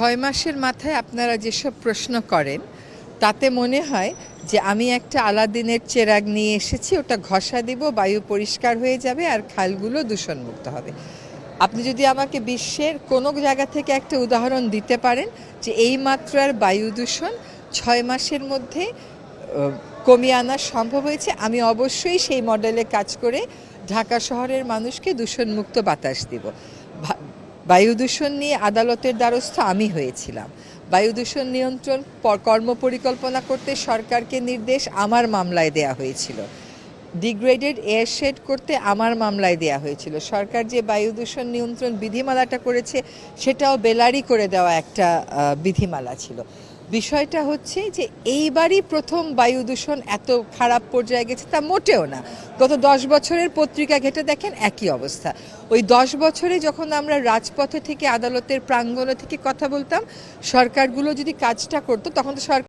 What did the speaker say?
ছয় মাসের মাথায় আপনারা যেসব প্রশ্ন করেন, তাতে মনে হয় যে আমি একটা আলাদিনের চেরাগ নিয়ে এসেছি, ওটা ঘষা দিব, বায়ু পরিষ্কার হয়ে যাবে আর খালগুলো দূষণমুক্ত হবে। আপনি যদি আমাকে বিশ্বের কোনো জায়গা থেকে একটা উদাহরণ দিতে পারেন যে এই মাত্রার বায়ু দূষণ ছয় মাসের মধ্যে কমিয়ে আনা সম্ভব হয়েছে, আমি অবশ্যই সেই মডেলে কাজ করে ঢাকা শহরের মানুষকে দূষণমুক্ত বাতাস দিব। বায়ু দূষণ নিয়ে আদালতের দ্বারস্থ আমি হয়েছিলাম। বায়ু দূষণ নিয়ন্ত্রণ কর্ম পরিকল্পনা করতে সরকারকে নির্দেশ আমার মামলায় দেয়া হয়েছিল। ডিগ্রেডেড এয়ার শেড করতে আমার মামলায় দেয়া হয়েছিল। সরকার যে বায়ু দূষণ নিয়ন্ত্রণ বিধিমালাটা করেছে, সেটাও বেলারি করে দেওয়া একটা বিধিমালা ছিল। বিষয়টা হচ্ছে যে এইবারই প্রথম বায়ু দূষণ এত খারাপ পর্যায়ে গেছে তা মোটেও না। গত দশ বছরের পত্রিকা ঘেটে দেখেন একই অবস্থা। ওই দশ বছরে যখন আমরা রাজপথে থেকে, আদালতের প্রাঙ্গণে থেকে কথা বলতাম, সরকারগুলো যদি কাজটা করতো, তখন তো সরকার